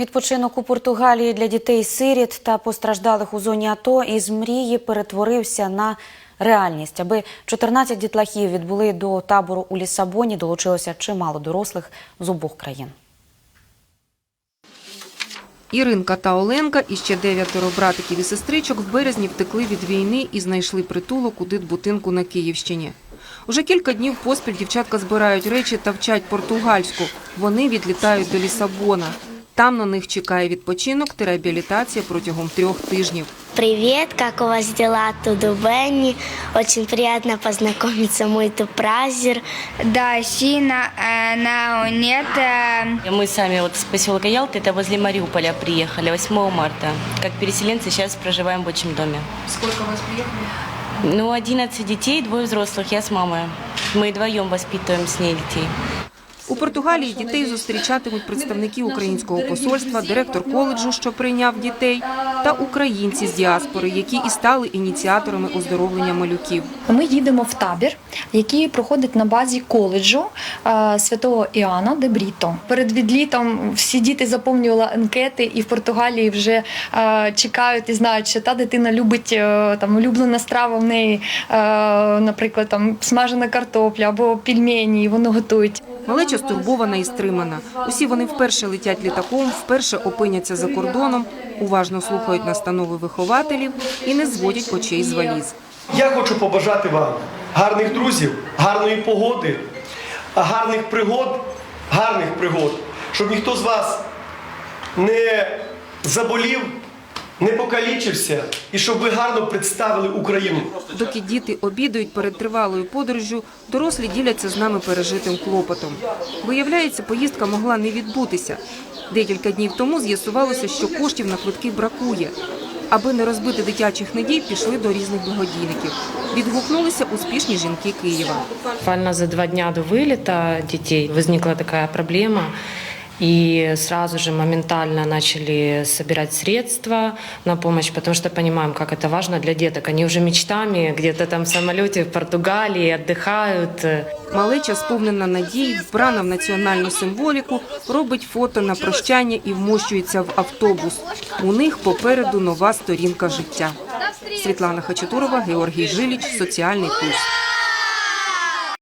Відпочинок у Португалії для дітей-сиріт та постраждалих у зоні АТО із мрії перетворився на реальність. Аби 14 дітлахів відбули до табору у Лісабоні, долучилося чимало дорослих з обох країн. Іринка та Оленка і ще дев'ятеро братиків і сестричок в березні втекли від війни і знайшли притулок у дитбудинку на Київщині. Уже кілька днів поспіль дівчатка збирають речі та вчать португальську. Вони відлітають до Лісабона. Там на них чекає відпочинок та реабілітація протягом трьох тижнів. Привет, как у вас дела тут у Бенни? Очень приятно познакомиться, мой тут празер. Да, Сина, э, на нет. э, Мы сами вот с поселка Ялты, это возле Мариуполя приехали 8 марта. Как переселенцы сейчас проживаем в отчим доме. Скільки вас приїхало? Ну, 11 детей, двое взрослых, я с мамой. Мы вдвоем воспитываем с ней детей. У Португалії дітей зустрічатимуть представники українського посольства, директор коледжу, що прийняв дітей, та українці з діаспори, які і стали ініціаторами оздоровлення малюків. Ми їдемо в табір, який проходить на базі коледжу святого Іоанна де Бріто. Перед відлітом всі діти заповнювали анкети, і в Португалії вже чекають і знають, що та дитина любить е, там улюблена страва в неї, е, наприклад, там смажена картопля або пельмені, і вони готують. Малеча стурбована і стримана. Усі вони вперше летять літаком, вперше опиняться за кордоном, уважно слухають настанови вихователів і не зводять очей з валіз. Я хочу побажати вам гарних друзів, гарної погоди, гарних пригод, гарних пригод, щоб ніхто з вас не заболів, не покалічився і щоб ви гарно представили Україну. Доки діти обідають перед тривалою подорожжю, дорослі діляться з нами пережитим клопотом. Виявляється, поїздка могла не відбутися. Декілька днів тому з'ясувалося, що коштів на квитки бракує. Аби не розбити дитячих надій, пішли до різних благодійників. Відгукнулися успішні жінки Києва. Буквально за два дня до вылета детей возникла такая проблема. И сразу же моментально начали собирать средства на помощь, потому что понимаем, как это важно для деток. Они уже мечтами где-то там в самолете в Португалии отдыхают. Малеча, сповнена надій, вбрана в національну символіку, робить фото на прощання і вмощується в автобус. У них попереду нова сторінка життя. Світлана Хачатурова, Георгій Жиліч, Соціальний пульс.